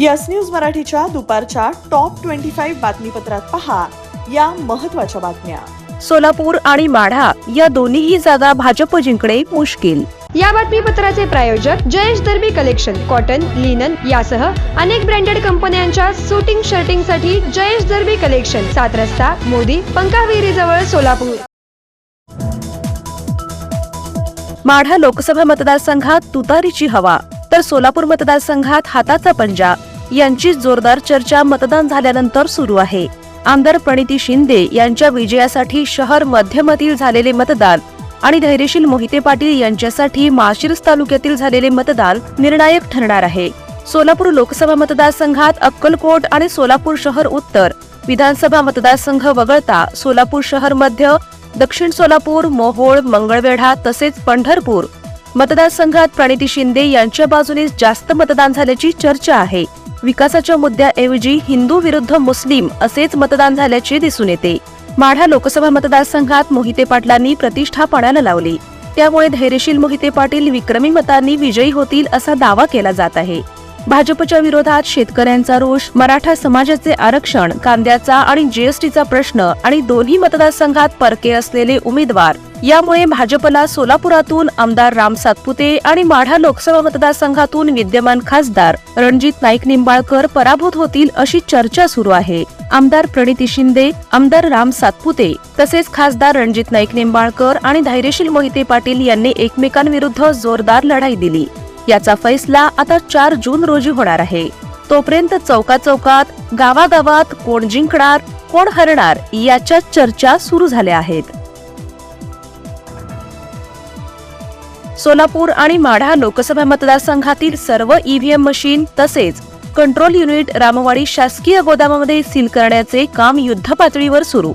Yes news मराठीच्या दुपारच्या top twenty five बातमीपत्रात पहा या महत्त्वाच्या बातम्या. सोलापूर आणि माढा या दोन्हीही जागा भाजप जिंकणे मुश्किल. या बातमीपत्राचे प्रायोजक Jayesh Darbi collection cotton linen यासह अनेक ब्रँडेड कंपन्यांच्या सुटिंग शर्टिंगसाठी जयेश दर्बी कलेक्शन सात रस्ता मोदी पंकाविरी जवळ सोलापूर. माढा लोकसभा मतदारसंघात तुतारीची हवा. तर सोलापूर मतदारसंघात हाताचा पंजा. यांची जोरदार चर्चा मतदान झाल्यानंतर सुरू आहे. आमदार प्रणिती शिंदे यांच्या विजयासाठी शहर मध्यमधील झालेले मतदान आणि धैर्यशील मोहिते पाटील यांच्यासाठी माशिरस तालुक्यातील झालेले मतदान निर्णायक ठरणार आहे. सोलापूर लोकसभा मतदारसंघात अक्कलकोट आणि सोलापूर शहर उत्तर. विधानसभा मतदारसंघ वगळता सोलापूर शहर मध्य दक्षिण सोलापूर मोहोळ मंगळवेढा तसेच पंढरपूर. मतदारसंघात प्रणिती शिंदे यांच्या बाजूने जास्त मतदान झाल्याची चर्चा आहे. विकासाच्या मुद्द्याऐवजी हिंदू विरुद्ध मुस्लिम असेच मतदान झाल्याचे दिसून येते. माढा लोकसभा मतदारसंघात मोहिते पाटलांनी प्रतिष्ठा पणाला लावली. त्यामुळे धैर्यशील मोहिते पाटील विक्रमी मतांनी विजयी होतील असा दावा केला जात आहे. भाजपच्या विरोधात शेतकऱ्यांचा रोष मराठा समाजाचे आरक्षण कांद्याचा आणि जीएसटीचा प्रश्न आणि दोन्ही मतदारसंघात परके असलेले उमेदवार यामुळे भाजपला सोलापुरातून आमदार राम सातपुते आणि माढा लोकसभा मतदारसंघातून विद्यमान खासदार रणजित नाईक निंबाळकर पराभूत होतील अशी चर्चा सुरू आहे. आमदार प्रणिती शिंदे आमदार राम सातपुते तसेच खासदार रणजित नाईक निंबाळकर आणि धैर्यशील मोहिते पाटील यांनी एकमेकांविरुद्ध जोरदार लढाई दिली. याचा फैसला आता चार जून रोजी होणार आहे. तोपर्यंत चौका चौकात गावागावात कोण जिंकणार कोण हरणार याच्या चर्चा सुरू झाल्या आहेत. सोलापूर आणि माढा लोकसभा मतदारसंघातील सर्व ईव्हीएम मशीन तसेच कंट्रोल युनिट रामवाडी शासकीय गोदामामध्ये सील करण्याचे काम युद्धपातळीवर सुरू.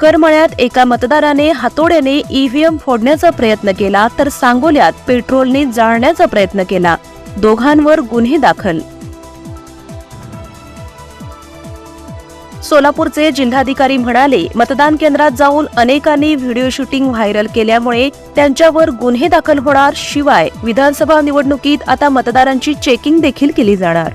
करमळ्यात एका मतदाराने हातोड्याने ईव्हीएम फोडण्याचा प्रयत्न केला तर सांगोल्यात पेट्रोलने जाळण्याचा प्रयत्न केला. दोघांवर गुन्हे दाखल सोलापूरचे जिल्हाधिकारी म्हणाले मतदान केंद्रात जाऊन अनेकांनी व्हिडिओ शूटिंग व्हायरल केल्यामुळे त्यांच्यावर गुन्हे दाखल होणार. शिवाय विधानसभा निवडणुकीत आता मतदारांची चेकिंग देखील केली जाणार.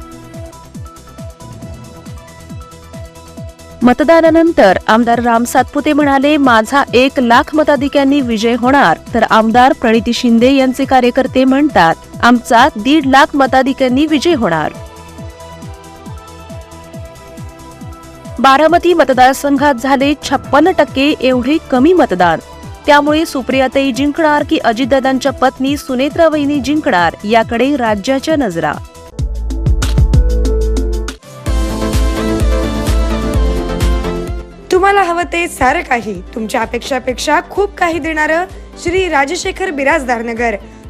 मतदानानंतर आमदार राम सातपुते म्हणाले माझा एक लाख मताधिक्यांनी विजय होणार. तर आमदार प्रणिती शिंदे यांचे कार्यकर्ते म्हणतात आमचा दीड लाख मताधिक्यांनी विजय होणार. बारामती मतदारसंघात झाले छप्पन्न टक्के एवढे कमी मतदान. त्यामुळे सुप्रियाताई जिंकणार की अजितदादांच्या पत्नी सुनेत्रा वहिनी जिंकणार याकडे राज्याच्या नजरा. तुम्हाला हवं ते सारं काही तुमच्या अपेक्षापेक्षा खूप काही देणारं श्री राजशेखर बिराजदार नगर.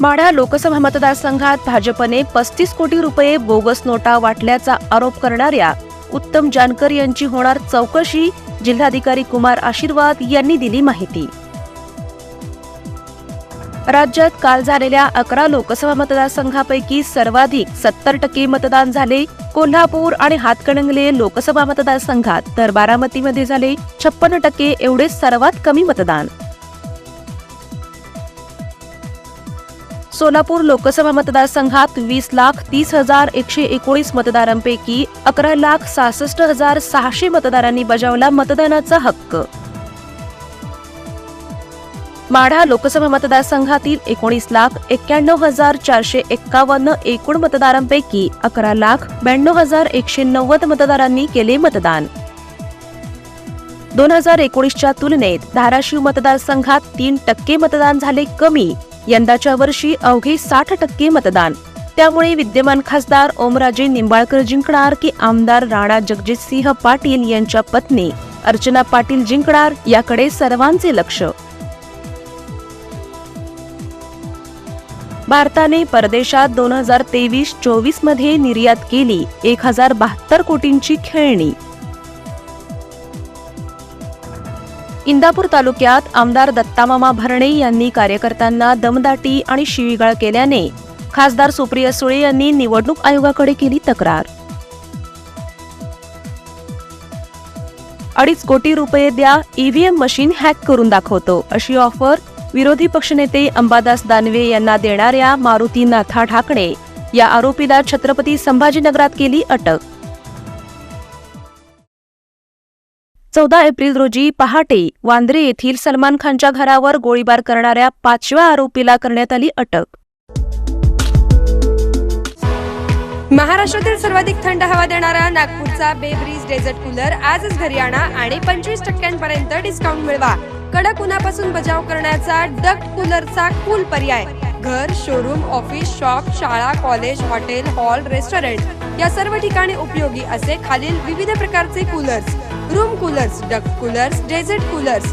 माढा लोकसभा मतदारसंघात भाजपने पस्तीस कोटी रुपये बोगस नोटा वाटल्याचा आरोप करणाऱ्या उत्तम जानकर यांची होणार चौकशी जिल्हाधिकारी कुमार आशीर्वाद यांनी दिली माहिती. राज्यात काल झालेल्या अकरा लोकसभा मतदारसंघापैकी सर्वाधिक सत्तर टक्के मतदान झाले. कोल्हापूर आणि हातकणंगले लोकसभा मतदारसंघात तर बारामतीमध्ये झाले छप्पन्न टक्के एवढे सर्वात कमी मतदान. सोलापूर लोकसभा मतदारसंघात वीस लाख तीस हजार एकशे एकोणीस मतदारांपैकी अकरा लाख सहासष्ट हजार सहाशे मतदारांनी बजावला मतदानाचा हक्क. माढा लोकसभा मतदारसंघातील एकोणीस लाख एक्क्याण्णव हजार चारशे एक्कावन्न एकूण मतदारांपैकी अकरा लाख ब्याण्णव हजार एकशे नव्वद मतदारांनी केले मतदान. दोन हजार एकोणीसच्या तुलनेत धाराशिव मतदारसंघात तीन टक्के मतदान झाले कमी. यंदाच्या वर्षी अवघे साठ टक्के मतदान. त्यामुळे विद्यमान खासदार ओमराजे निंबाळकर जिंकणार की आमदार राणा जगजितसिंह पाटील यांच्या पत्नी अर्चना पाटील जिंकणार याकडे सर्वांचे लक्ष. भारताने परदेशात दोन हजार तेवीस चोवीसमध्ये निर्यात केली. एक हजार बहात्तर कोटींची खेळणी. इंदापूर तालुक्यात आमदार दत्तामामा भरणे यांनी कार्यकर्त्यांना दमदाटी आणि शिवीगाळ केल्याने खासदार सुप्रिया सुळे यांनी निवडणूक आयोगाकडे केली तक्रार. अडीच कोटी रुपये द्या ईव्हीएम मशीन हॅक करून दाखवतो अशी ऑफर विरोधी पक्षनेते अंबादास दानवे यांना देणाऱ्या मारुती नाथा ठाकणे या आरोपीला छत्रपती संभाजीनगरात केली अटक. चौदा एप्रिल रोजी पहाटे वांद्रे येथील सलमान खानच्या घरावर गोळीबार करणाऱ्या पाचव्या आरोपीला करण्यात आली अटक. महाराष्ट्रातील सर्वाधिक थंड हवा देणारा नागपूरचा बेब्रीज डेझर्ट कूलर आजच घरी आणा आणि पंचवीस टक्क्यांपर्यंत डिस्काउंट मिळवा. कडक उन्हापासून बचाव करण्याचा डक कूलरचा कूल पर्याय. घर शोरूम ऑफिस शॉप शाळा कॉलेज हॉटेल हॉल रेस्टॉरंट या सर्व ठिकाणी उपयोगी असे खालील विविध प्रकारचे coolers room coolers duct coolers desert coolers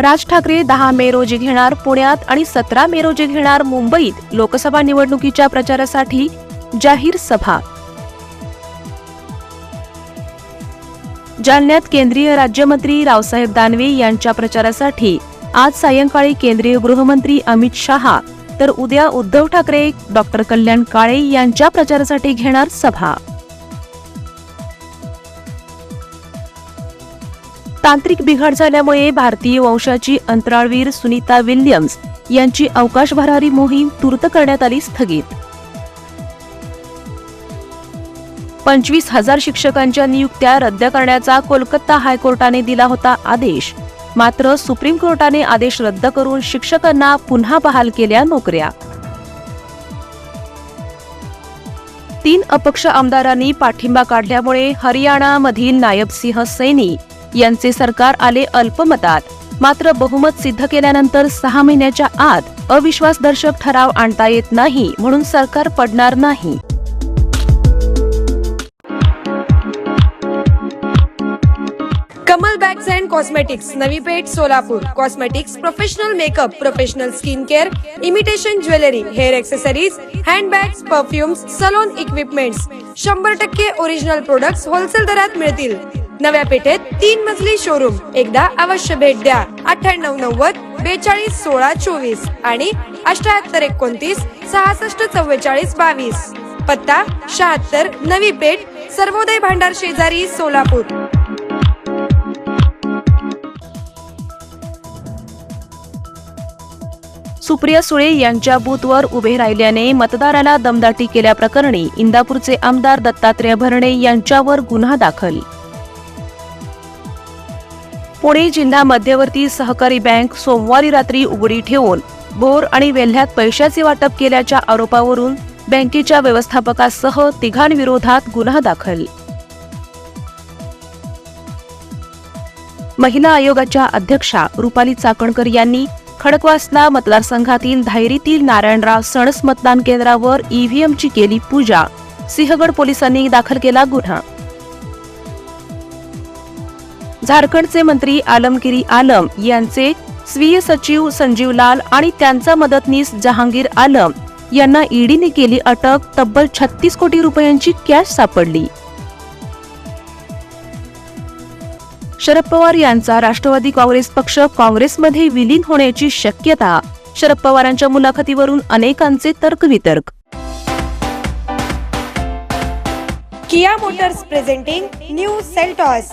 Raj Thackeray दहा मे रोजी घेणार पुण्यात आणि सतरा मे रोजी घेणार मुंबईत लोकसभा निवडणुकीच्या प्रचारासाठी जाहीर सभा. जालन्यात केंद्रीय राज्यमंत्री रावसाहेब दानवे यांच्या प्रचारासाठी आज सायंकाळी केंद्रीय गृहमंत्री अमित शहा तर उद्या उद्धव ठाकरे डॉक्टर कल्याण काळे यांच्या प्रचारासाठी घेणार सभा. तांत्रिक बिघाड झाल्यामुळे भारतीय वंशाची अंतराळवीर सुनीता विल्यम्स यांची अवकाश भरारी मोहीम तूर्त करण्यात आली स्थगित. पंचवीस हजार शिक्षकांच्या नियुक्त्या रद्द करण्याचा कोलकाता हायकोर्टाने दिला होता आदेश. मात्र सुप्रीम कोर्टाने आदेश रद्द करून शिक्षकांना पुन्हा बहाल केल्या नोकऱ्या. तीन अपक्ष आमदारांनी पाठिंबा काढल्यामुळे हरियाणामधील नायबसिंह सैनी यांचे सरकार आले अल्पमतात. मात्र बहुमत सिद्ध केल्यानंतर सहा महिन्याच्या आत अविश्वासदर्शक ठराव आणता येत नाही म्हणून सरकार पडणार नाही. Kamal bags and cosmetics Navi Peth Solapur. Cosmetics professional makeup professional skin care imitation jewellery hair accessories handbags perfumes salon equipments शंभर टक्के ओरिजिनल प्रोडक्ट्स होलसेल दरात मिळतील. नव्या पेठेत तीन मजली शोरूम एकदा अवश्य भेट द्या. अठ्ठ्याण्णव नव्वद बेचाळीस सोळा चोवीस आणि अठ्याहत्तर एकोणतीस सहासष्ट चव्वेचाळीस बावीस. पत्ता शहात्तर नवी पेठ सर्वोदय भांडार शेजारी सोलापूर. सुप्रिया सुळे यांच्या बूथवर उभे राहिल्याने मतदाराला दमदाटी केल्याप्रकरणी इंदापूरचे आमदार दत्तात्रय भरणे यांच्यावर गुन्हा दाखल. पुणे जिल्हा मध्यवर्ती सहकारी बँक सोमवारी रात्री उघडी ठेवून बोर आणि वेल्ह्यात पैशाचे वाटप केल्याच्या आरोपावरून बँकेच्या व्यवस्थापकासह तिघांविरोधात गुन्हा दाखल. महिला आयोगाच्या अध्यक्षा रुपाली चाकणकर यांनी खडकवासला मतदारसंघातील धायरीतील नारायणराव सणस मतदान केंद्रावर ईव्हीएमची केली पूजा. सिंहगड पोलिसांनी दाखल केला गुन्हा. झारखंडचे मंत्री आलमगिरी आलम यांचे स्वीय सचिव संजीव लाल आणि त्यांचा मदतनीस जहांगीर आलम यांना ईडीने केली अटक तब्बल छत्तीस कोटी रुपयांची कॅश सापडली. शरद पवार यांचा राष्ट्रवादी काँग्रेस पक्ष काँग्रेसमध्ये विलीन होण्याची शक्यता शरद पवारांच्या मुलाखतीवरून अनेकांचे तर्कवितर्क. Kia Motors presenting new Seltos.